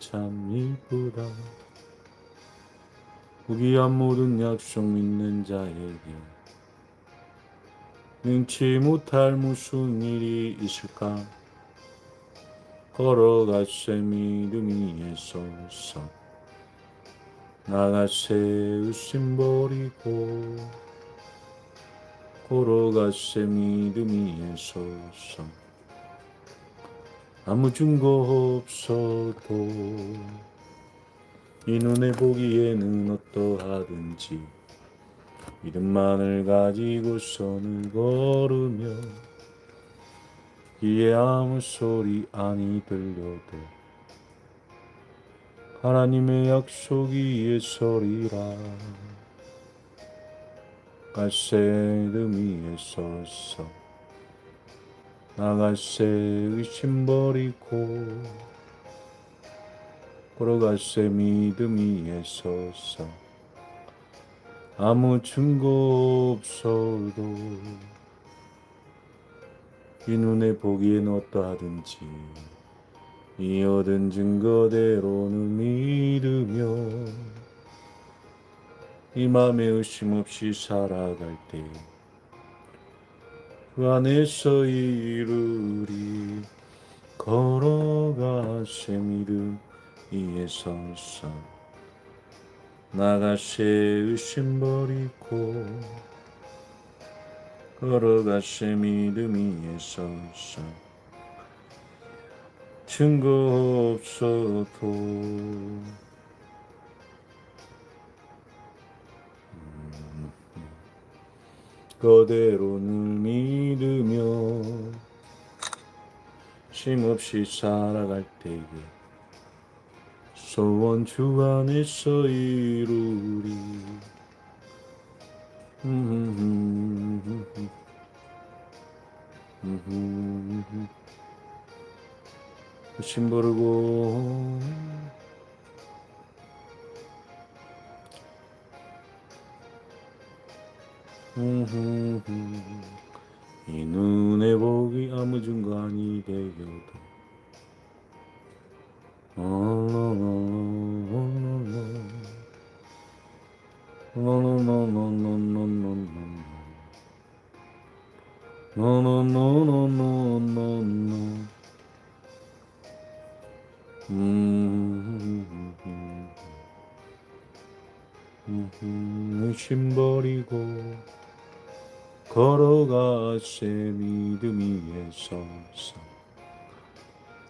참 이쁘다. 무기한 모든 약속 믿는 자에게 능치 못할 무슨 일이 있을까? 걸어가세 믿음이 애써서 나가세 의심 버리고 걸어가세 믿음이 애써서 아무 증거 없어도 이 눈에 보기에는 어떠하든지 믿음만을 가지고서는 걸으며 이에 아무 소리 아니 들려도 하나님의 약속이 예설이라. 갈새 듬이에 서서 나갈새 의심 버리고 걸어갈새 믿음 위에 서서 아무 증거 없어도 이 눈에 보기엔 어떠하든지 이 얻은 증거대로는 믿으며 이 맘에 의심 없이 살아갈 때그 안에서 이루리 걸어가세 믿음 위에 서서 나가세 의심 버리고 걸어가세 믿음 위에 서서 증거 없어도 그대로는 믿으며 쉼없이 살아갈 때에 소원 주 안에서 이루리. 심 부르고 이 눈에 보기 아무 증거아니 되어도 의심 버리고 걸어가세 믿음 위에 서서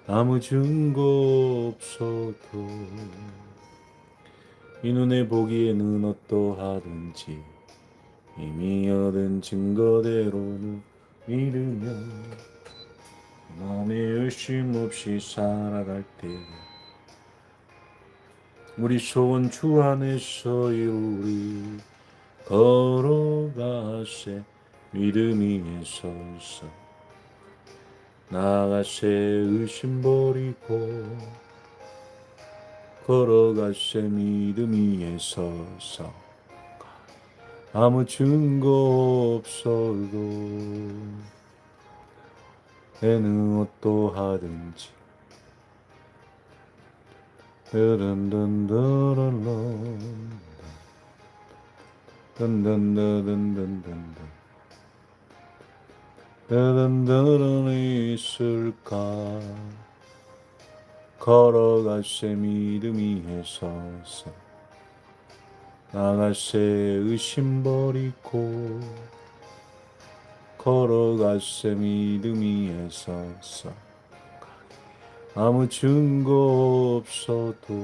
아무 증거 없어도 이 눈에 보기에는 어떠하든지 이미 얻은 증거대로는 믿으며 마음에 열심 없이 살아갈 때 우리 소원 주 안에서 이루리 걸어가세 믿음 위에 서서 나가세 의심 버리고 걸어가세 믿음 위에 서서 아무 증거 없어도 애는 어떠 하든지 든든든든든 든든든든든 든 든든든 있을까? 걸어가세 믿음 위에 서서 나가세 의심 버리고 걸어가세 믿음 위에 서서 아무 증거 없어도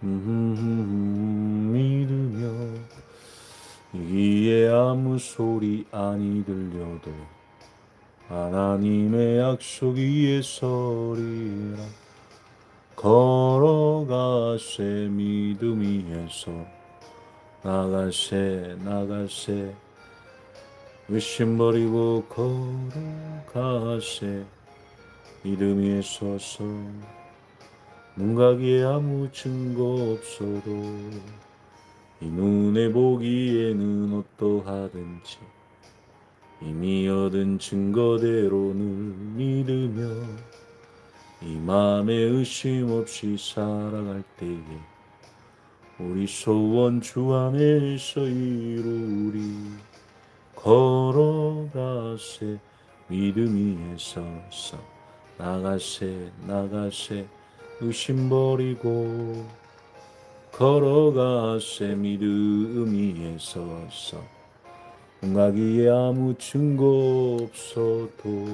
믿으며 이에 아무 소리 아니 들려도 하나님의 약속이 예설이라. 걸어가세 믿음 위에서 나가세 나가세. 의심 버리고 걸어가세. 믿음 위에 서서 눈가기에 아무 증거 없어도 이 눈에 보기에는 어떠하든지 이미 얻은 증거대로 늘 믿으며 이 맘에 의심 없이 살아갈 때에 우리 소원 주 안에서 이루리 걸어가세 믿음 위에 서서 나가세 나가세 의심 버리고 걸어가세 믿음 위에 서서 가기에 아무 증거 없어도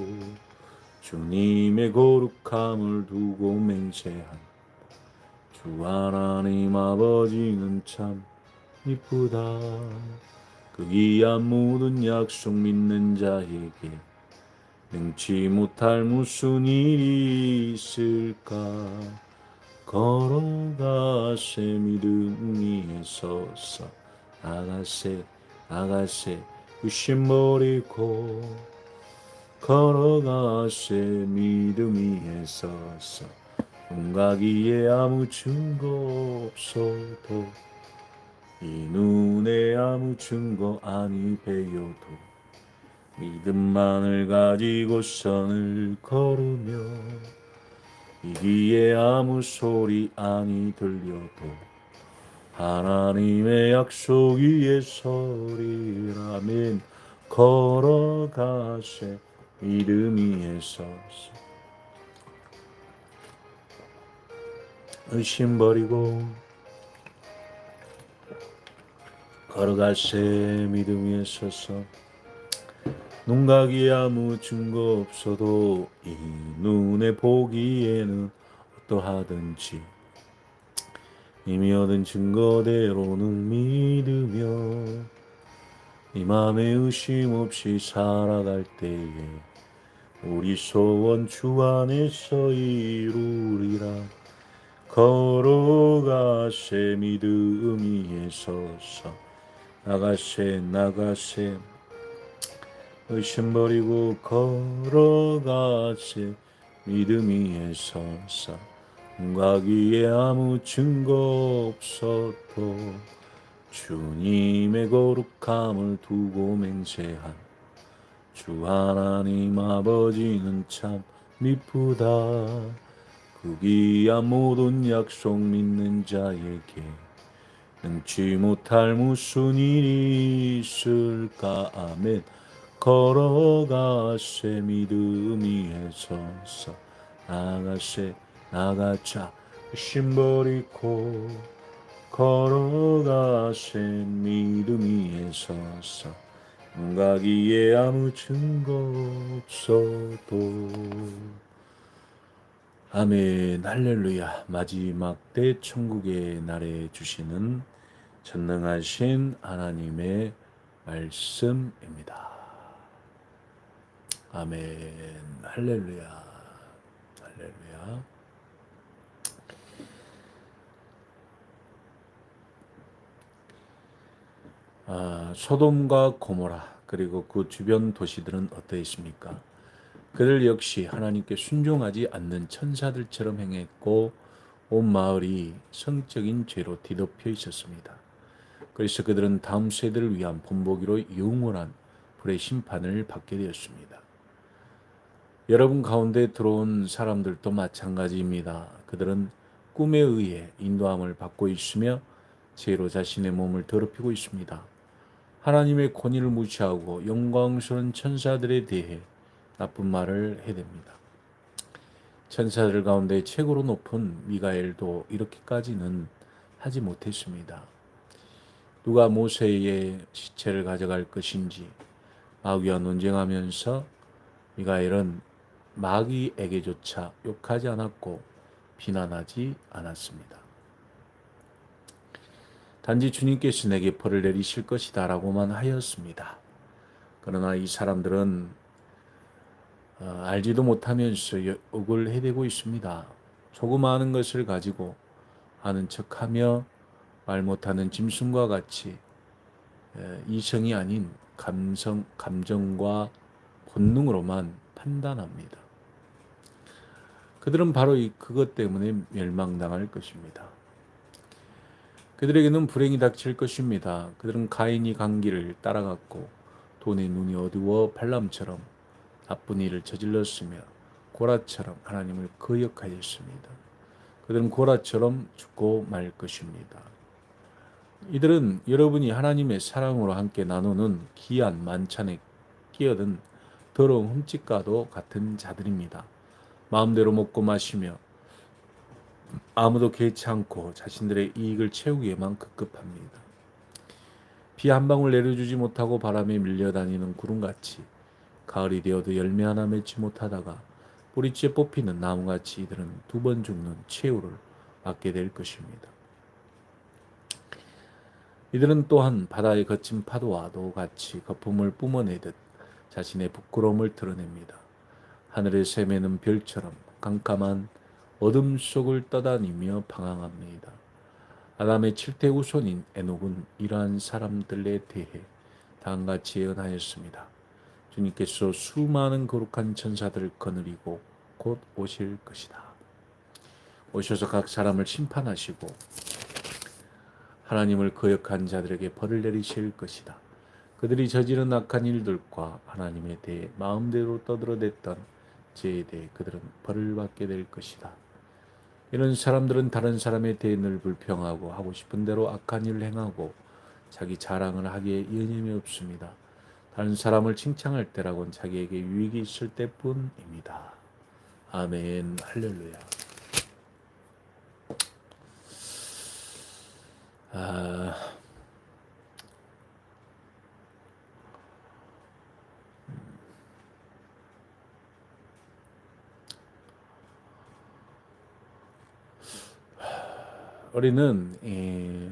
주님의 거룩함을 두고 맹세한 주 하나님 아버지는 참 이쁘다. 그 귀한 모든 약속 믿는 자에게 능치 못할 무슨 일이 있을까? 걸어가세 믿음 위에 서서 나가세 의심 버리고 걸어가세 믿음 위에 서서 눈가기에 아무 증거 없어도 이 눈에 아무 증거 아니 배여도 믿음만을 가지고 선을 걸으며 이 귀에 아무 소리 아니 들려도 하나님의 약속 위에 서리라면 걸어가세 믿음 위에 서서 의심 버리고 걸어가세 믿음 위에 서서 눈각이 아무 증거 없어도 이 눈에 보기에는 어떠하든지 이미 얻은 증거대로는 믿으며 이 맘에 의심 없이 살아갈 때에 우리 소원 주 안에서 이루리라. 걸어가세 믿음 위에 서서 나가세 나가세 의심 버리고 걸어가세 믿음 위에 서서 가기에 아무 증거 없어도 주님의 거룩함을 두고 맹세한 주 하나님 아버지는 참 미쁘다. 그 귀한 모든 약속 믿는 자에게 능치 못할 무슨 일이 있을까? 아멘 걸어가세 믿음 위에 서서 나가세 나가자. 의심 버리고 걸어가세 믿음 위에 서서 가기에 아무 증거 없어도. 아멘. 할렐루야. 마지막 때 천국의 날에 주시는 전능하신 하나님의 말씀입니다. 아멘 할렐루야 할렐루야 아, 소돔과 고모라 그리고 그 주변 도시들은 어떠했습니까? 그들 역시 하나님께 순종하지 않는 천사들처럼 행했고 온 마을이 성적인 죄로 뒤덮여 있었습니다. 그래서 그들은 다음 세대를 위한 본보기로 영원한 불의 심판을 받게 되었습니다. 여러분 가운데 들어온 사람들도 마찬가지입니다. 그들은 꿈에 의해 인도함을 받고 있으며 죄로 자신의 몸을 더럽히고 있습니다. 하나님의 권위를 무시하고 영광스러운 천사들에 대해 나쁜 말을 해댑니다. 천사들 가운데 최고로 높은 미가엘도 이렇게까지는 하지 못했습니다. 누가 모세의 시체를 가져갈 것인지 마귀와 논쟁하면서 미가엘은 마귀에게조차 욕하지 않았고 비난하지 않았습니다. 단지 주님께서 내게 벌을 내리실 것이다 라고만 하였습니다. 그러나 이 사람들은 어, 알지도 못하면서 욕을 해대고 있습니다. 조그마한 것을 가지고 아는 척하며 말 못하는 짐승과 같이 에, 이성이 아닌 감성, 감정과 본능으로만 판단합니다. 그들은 바로 이 그것 때문에 멸망당할 것입니다. 그들에게는 불행이 닥칠 것입니다. 그들은 가인이 간 길을 따라갔고 돈의 눈이 어두워 발람처럼 나쁜 일을 저질렀으며 고라처럼 하나님을 거역하였습니다. 그들은 고라처럼 죽고 말 것입니다. 이들은 여러분이 하나님의 사랑으로 함께 나누는 귀한 만찬에 끼어든 더러운 흠집과도 같은 자들입니다. 마음대로 먹고 마시며 아무도 개의치 않고 자신들의 이익을 채우기에만 급급합니다. 비 한 방울 내려주지 못하고 바람에 밀려다니는 구름같이 가을이 되어도 열매 하나 맺지 못하다가 뿌리째 뽑히는 나무같이 이들은 두 번 죽는 최후를 맞게 될 것입니다. 이들은 또한 바다의 거친 파도와도 같이 거품을 뿜어내듯 자신의 부끄러움을 드러냅니다. 하늘의 샘에는 별처럼 깜깜한 어둠 속을 떠다니며 방황합니다. 아담의 칠대 후손인 에녹은 이러한 사람들에 대해 다음같이 예언하였습니다. 주님께서 수많은 거룩한 천사들을 거느리고 곧 오실 것이다. 오셔서 각 사람을 심판하시고 하나님을 거역한 자들에게 벌을 내리실 것이다. 그들이 저지른 악한 일들과 하나님에 대해 마음대로 떠들어댔던 죄에 대해 그들은 벌을 받게 될 것이다. 이런 사람들은 다른 사람에 대해 늘 불평하고 하고 싶은 대로 악한 일을 행하고 자기 자랑을 하기에 여념이 없습니다. 다른 사람을 칭찬할 때라곤 자기에게 유익이 있을 때뿐입니다. 아멘 할렐루야. 우리는 이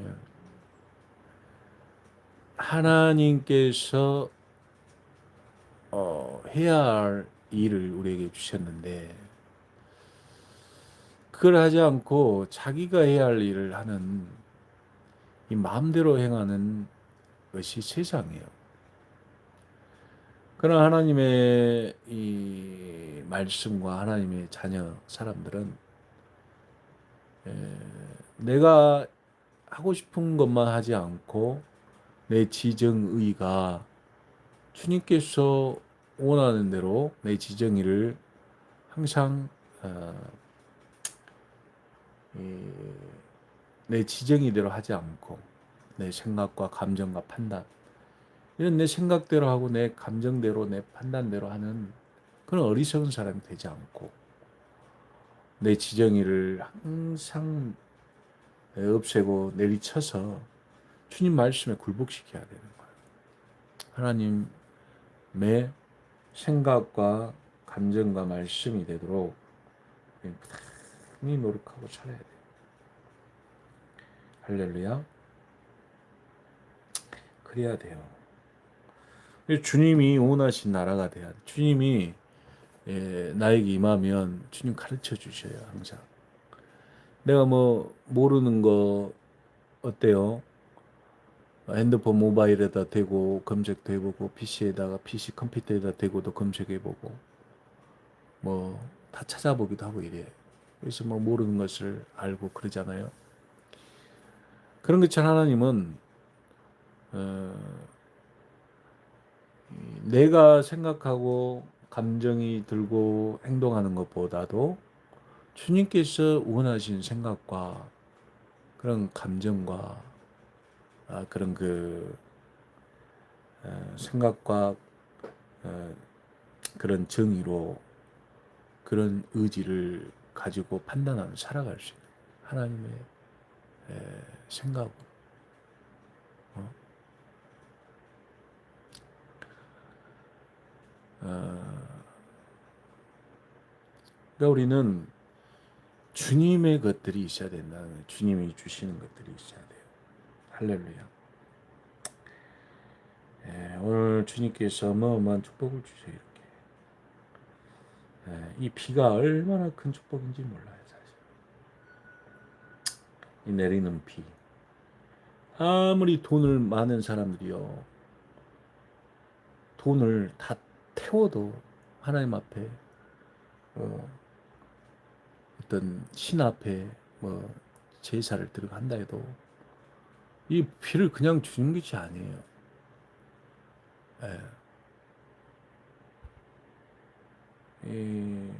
하나님께서 어, 해야 할 일을 우리에게 주셨는데 그걸 하지 않고 자기가 해야 할 일을 하는 이 마음대로 행하는 것이 세상이에요. 그러나 하나님의 이 말씀과 하나님의 자녀 사람들은 에, 내가 하고 싶은 것만 하지 않고 내 지정의가 주님께서 원하는 대로 내 지정의를 항상 어, 이, 내 지정의대로 하지 않고 내 생각과 감정과 판단 이런 내 생각대로 하고 내 감정대로 내 판단대로 하는 그런 어리석은 사람이 되지 않고 내 지정의를 항상 없애고 내리쳐서 주님 말씀에 굴복시켜야 되는 거예요. 하나님의 생각과 감정과 말씀이 되도록 꾸준히 노력하고 살아야 돼요. 할렐루야. 그래야 돼요. 주님이 원하신 나라가 돼야 돼. 주님이 예, 나에게 임하면 주님 가르쳐 주셔요, 항상. 내가 뭐 모르는 거 어때요? 핸드폰 모바일에다 대고 검색도 해보고 PC에다가 PC 컴퓨터에다 대고도 검색해보고 뭐 다 찾아보기도 하고 이래. 그래서 뭐 모르는 것을 알고 그러잖아요. 그런 것처럼 하나님은 어, 내가 생각하고 감정이 들고 행동하는 것보다도 주님께서 원하신 생각과 그런 감정과 아, 그런 그 어, 생각과 어, 그런 정의로 그런 의지를 가지고 판단하며 살아갈 수 있는 하나님의 에, 생각으로 어? 어, 그러니까 우리는 주님의 것들이 있어야 된다는. 주님이 주시는 것들이 있어야 돼요. 할렐루야. 예, 오늘 주님께서 어마어마한 축복을 주셔요. 이렇게. 예, 이 비가 얼마나 큰 축복인지 몰라요. 사실. 이 내리는 비. 아무리 돈을 많은 사람들이요. 돈을 다 태워도 하나님 앞에 어, 어떤 신 앞에 뭐 제사를 들어간다 해도 이 피를 그냥 주는 것이 아니에요. 예. 예.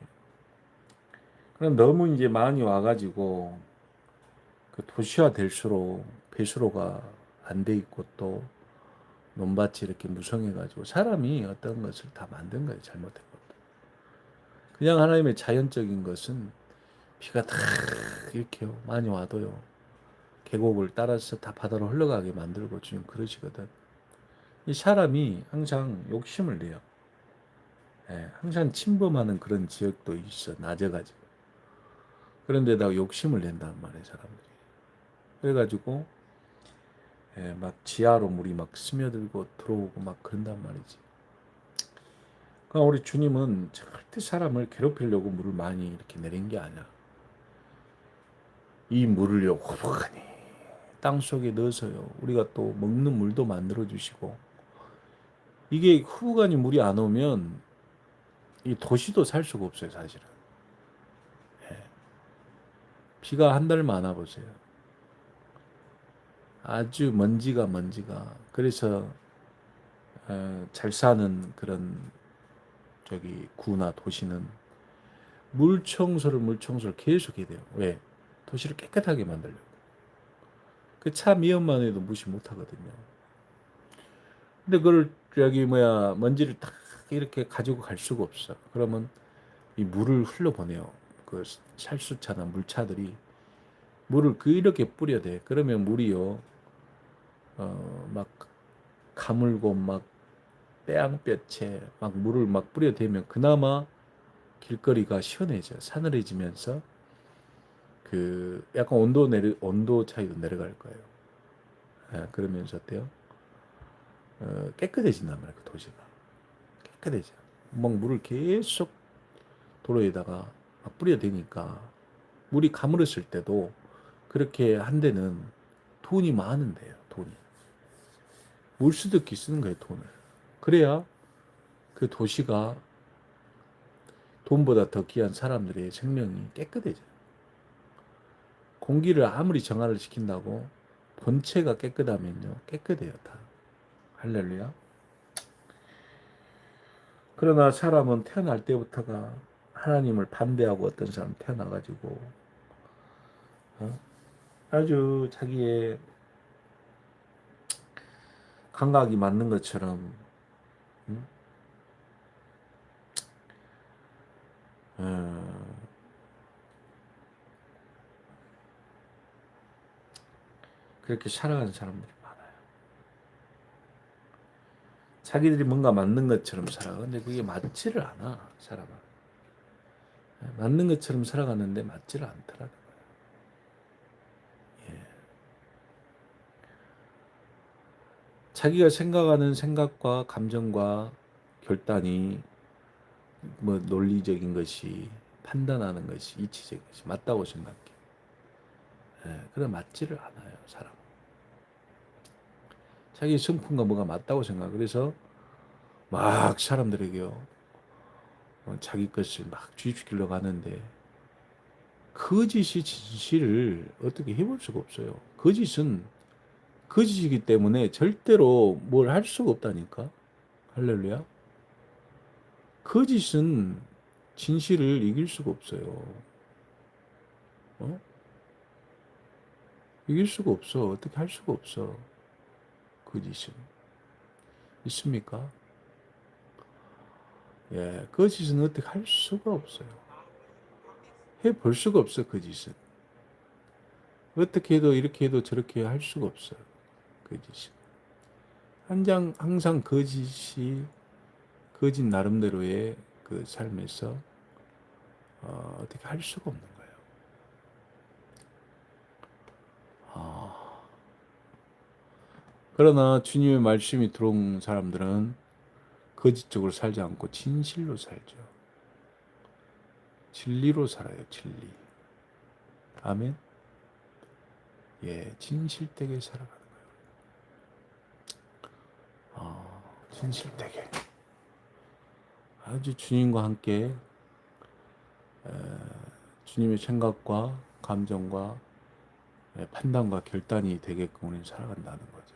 그럼 너무 이제 많이 와가지고 그 도시화 될수록 배수로가 안 돼 있고 또 논밭이 이렇게 무성해가지고 사람이 어떤 것을 다 만든 거예요. 잘못된 것도. 그냥 하나님의 자연적인 것은 비가 다 이렇게 많이 와도요. 계곡을 따라서 다 바다로 흘러가게 만들고 지금 그러시거든. 이 사람이 항상 욕심을 내요. 예, 항상 침범하는 그런 지역도 있어 낮아가지고 그런데다가 욕심을 낸단 말이에요 사람들이. 그래가지고 예, 막 지하로 물이 막 스며들고 들어오고 막 그런단 말이지. 그러니까 우리 주님은 절대 사람을 괴롭히려고 물을 많이 이렇게 내린 게 아니야 이 물을요 호박하니 땅 속에 넣어서요 우리가 또 먹는 물도 만들어 주시고 이게 후부간이 물이 안 오면 이 도시도 살 수가 없어요, 사실은. 예. 비가 한달 많아 보세요. 아주 먼지가 먼지가. 그래서 어, 잘 사는 그런 저기 구나 도시는 물 청소를 물 청소를 계속 해야 돼요. 왜? 도시를 깨끗하게 만들려고. 그 차 미연만 해도 무시 못 하거든요. 근데 그걸 저기 뭐야 먼지를 딱 이렇게 가지고 갈 수가 없어. 그러면 이 물을 흘러 보내요. 그 살수차나 물차들이 물을 그 이렇게 뿌려대. 그러면 물이요, 어, 막 가물고 막 빼양볕에 막 물을 막 뿌려대면 그나마 길거리가 시원해져. 사늘해지면서 그 약간 온도 내려 온도 차이도 내려갈 거예요. 예, 그러면서 어때요? 어, 깨끗해진단 말이에요, 그 도시가. 깨끗해져. 막 물을 계속 도로에다가 막 뿌려대니까 물이 가물었을 때도 그렇게 한 데는 돈이 많은데요, 돈이. 물수도기 쓰는 거예요, 돈을. 그래야 그 도시가 돈보다 더 귀한 사람들의 생명이 깨끗해져요. 공기를 아무리 정화를 시킨다고 본체가 깨끗하면요, 깨끗해요, 다. 할렐루야. 그러나 사람은 태어날 때부터가 하나님을 반대하고 어떤 사람 태어나가지고 어? 아주 자기의 감각이 맞는 것처럼 응? 어, 그렇게 살아가는 사람들이 많아요. 자기들이 뭔가 맞는 것처럼 살아가. 근데 그게 맞지를 않아, 사람은. 맞는 것처럼 살아가는데 맞지를 않더라는 거예요. 예. 자기가 생각하는 생각과 감정과 결단이 뭐 논리적인 것이 판단하는 것이 이치적인 것이 맞다고 생각해. 예, 그래 맞지를 않아요, 사람. 자기 성품과 뭐가 맞다고 생각. 그래서 막 사람들에게요. 어, 자기 것을 막 주입시키려고 하는데 거짓이 진실을 어떻게 해볼 수가 없어요. 거짓은 거짓이기 때문에 절대로 뭘 할 수가 없다니까. 할렐루야. 거짓은 진실을 이길 수가 없어요. 어? 이길 수가 없어. 어떻게 할 수가 없어. 거짓은. 있습니까? 예, 거짓은 어떻게 할 수가 없어요. 해볼 수가 없어, 거짓은. 어떻게 해도 이렇게 해도 저렇게 할 수가 없어요. 거짓은. 한장 항상 거짓이 거짓 나름대로의 그 삶에서 어, 어떻게 할 수가 없는 거예요. 아. 그러나 주님의 말씀이 들어온 사람들은 거짓적으로 살지 않고 진실로 살죠. 진리로 살아요, 진리. 아멘. 예, 진실되게 살아가는 거예요. 아, 진실되게. 아주 주님과 함께 에, 주님의 생각과 감정과 에, 판단과 결단이 되게끔 우리는 살아간다는 거죠.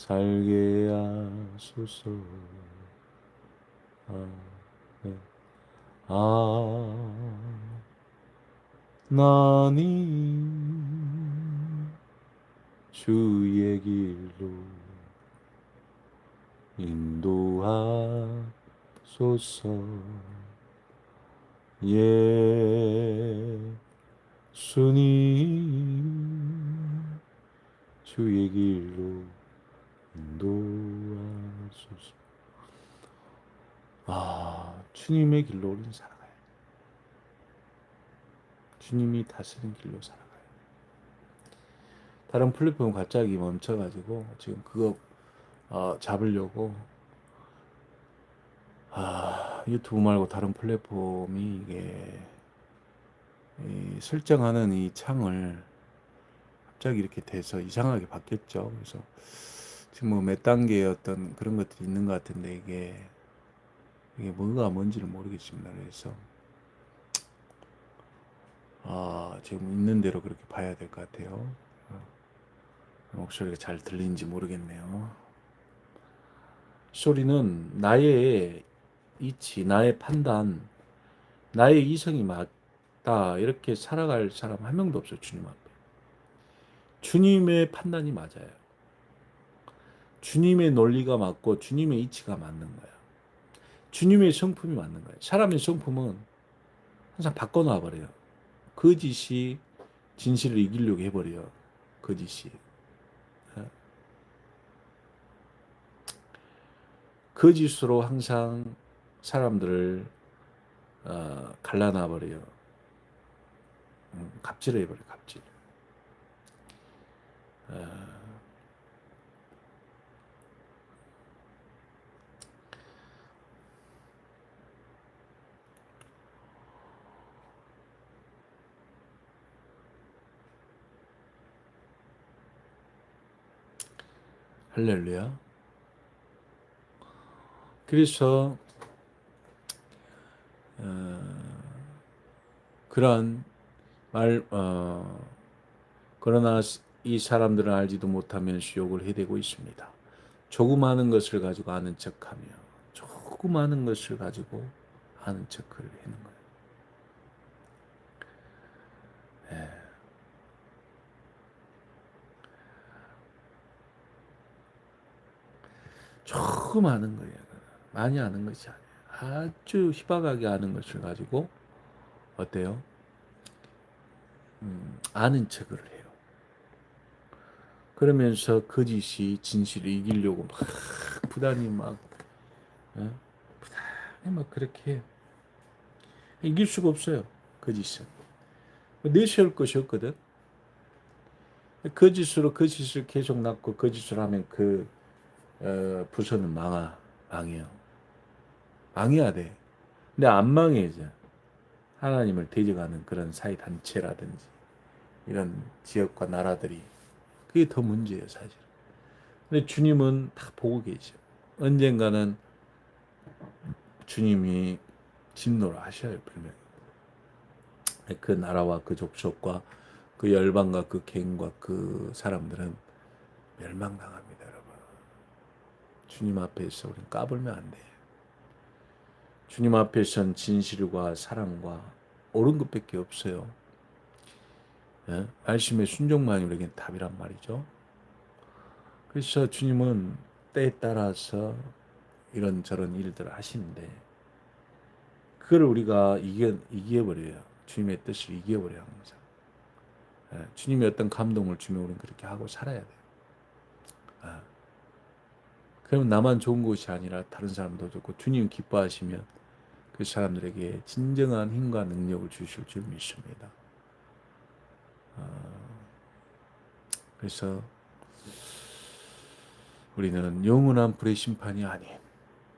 살게 하소서 아, 네. 아 주의 길로 인도하소서 예수님 주의 길로 인도하소서. 아 주님의 길로 우리는 살아가요. 주님이 다스린 길로 살아가요. 다른 플랫폼 갑자기 멈춰가지고 지금 그거 어, 잡으려고 아, 유튜브 말고 다른 플랫폼이 이게 이 설정하는 이 창을 갑자기 이렇게 돼서 이상하게 바뀌었죠. 그래서 뭐몇 단계의 어떤 그런 것들이 있는 것 같은데 이게 이게 뭐가 뭔지를 모르겠습니다. 그래서 아 지금 있는 대로 그렇게 봐야 될 것 같아요. 어, 목소리가 잘 들리는지 모르겠네요. 소리는 나의 이치, 나의 판단, 나의 이성이 맞다 이렇게 살아갈 사람 한 명도 없어요 주님 앞에. 주님의 판단이 맞아요. 주님의 논리가 맞고 주님의 이치가 맞는 거야. 주님의 성품이 맞는 거야. 사람의 성품은 항상 바꿔놔 버려요. 거짓이 진실을 이기려고 해버려요. 거짓이. 거짓으로 항상 사람들을 어, 갈라놔 버려요. 음, 갑질해 버려, 갑질. 어, 할렐루야. 그래서 어, 그런 말 어, 그러나 이 사람들은 알지도 못하면서 욕을 해대고 있습니다. 조그마한 것을 가지고 아는 척하며 조그마한 것을 가지고 아는 척을 하는 거예요. 예. 조그마한 거예요. 많이 아는 것이 아니에요. 아주 희박하게 아는 것을 가지고 어때요? 음, 아는 척을 해요. 그러면서 거짓이 진실을 이기려고 막 부단히 막 어? 부단히 막 그렇게 해요. 이길 수가 없어요. 거짓은 내세울 것이 없거든. 거짓으로 거짓을 계속 낳고 거짓을 하면 그 어, 부서는 망하 망해요. 망해야 돼. 근데 안 망해 이제. 하나님을 대적하는 그런 사회 단체라든지 이런 지역과 나라들이 그게 더 문제예요 사실. 근데 주님은 다 보고 계셔. 언젠가는 주님이 진노를 하셔요 분명히. 그 나라와 그 족속과 그 열방과 그 갱과 그 사람들은 멸망당합니다. 주님 앞에서 우리는 까불면 안 돼. 주님 앞에선 진실과 사랑과 옳은 것밖에 없어요. 예? 말씀의 순종만이 우리에게 답이란 말이죠. 그래서 주님은 때에 따라서 이런 저런 일들을 하시는데 그걸 우리가 이겨 이겨버려요. 주님의 뜻을 이겨버려요 항상. 예? 주님이 어떤 감동을 주면 우리는 그렇게 하고 살아야 돼요. 예. 그러면 나만 좋은 것이 아니라 다른 사람도 좋고 주님 기뻐하시면 그 사람들에게 진정한 힘과 능력을 주실 줄 믿습니다. 어, 그래서 우리는 영원한 불의 심판이 아닌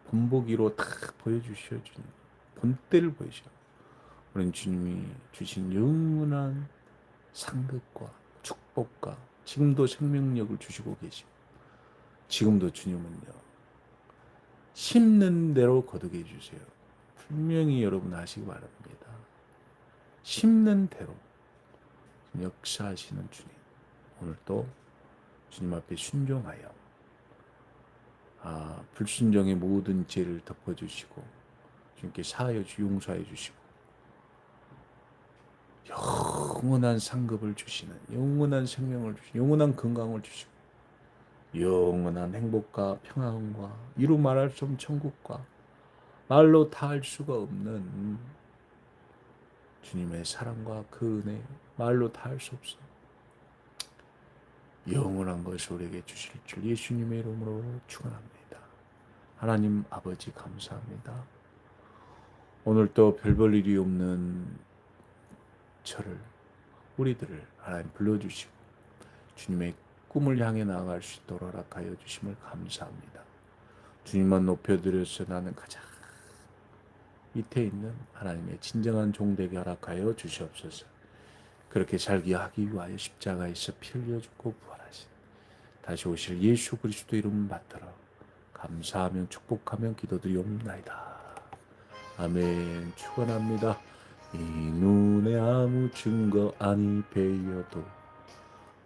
본보기로 딱 보여주셔 주님 본때를 보이셔 우리는 주님이 주신 영원한 상급과 축복과 지금도 생명력을 주시고 계시고 지금도 주님은요 심는 대로 거두게 해주세요. 분명히 여러분 아시기 바랍니다. 심는 대로 역사하시는 주님 오늘도 주님 앞에 순종하여 아, 불순종의 모든 죄를 덮어주시고 주님께 사하여 주 용서해 주시고 영원한 상급을 주시는 영원한 생명을 주시는 영원한 건강을 주시고 영원한 행복과 평안과 이루 말할 수 없는 천국과 말로 다 할 수가 없는 주님의 사랑과 그 은혜 말로 다 할 수 없어 영원한 것을 우리에게 주실 줄 예수님의 이름으로 축원합니다. 하나님 아버지 감사합니다. 오늘 또별볼 일이 없는 저를 우리들을 하나님 불러주시고 주님의 꿈을 향해 나아갈 수 있도록 허락하여 주심을 감사합니다. 주님만 높여드려서 나는 가장 밑에 있는 하나님의 진정한 종되게 허락하여 주시옵소서. 그렇게 살게 하기 위하여 십자가에서 피 흘려 죽고 부활하신 다시 오실 예수 그리스도 이름 받들어 감사하며 축복하며 기도드리옵나이다. 아멘. 축원합니다. 이 눈에 아무 증거 아니 베여도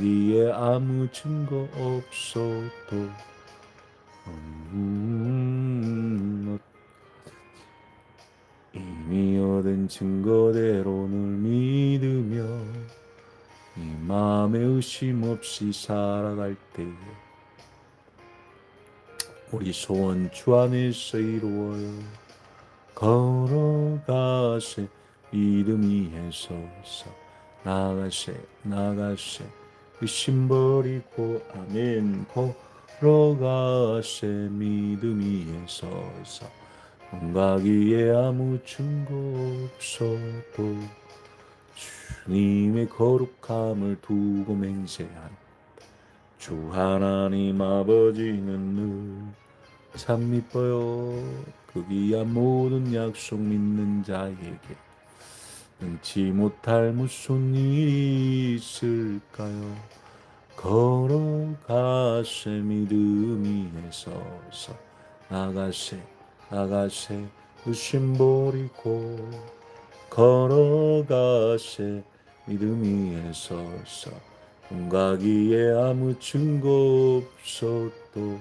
위에 아무 증거 없어도. 음, 이미 얻은 증거대로를 믿으며 이 마음에 의심 없이 살아갈 때에 우리 소원 주 안에서 이루어요. 걸어가세 믿음 위에 서서 나가세 나가세 의심 버리고 아멘. 걸어가세 믿음 위에 서서 온가기에 아무 증거 없어도 주님의 거룩함을 두고 맹세한 주 하나님 아버지는 늘참 이뻐요. 그 귀한 모든 약속 믿는 자에게 능치 못할 무슨 일이 있을까요? 걸어가세 믿음 위에 서서 나가세 나가세 의심 버리고 걸어가세 믿음 위에 서서 온가기에 아무 증거 없어도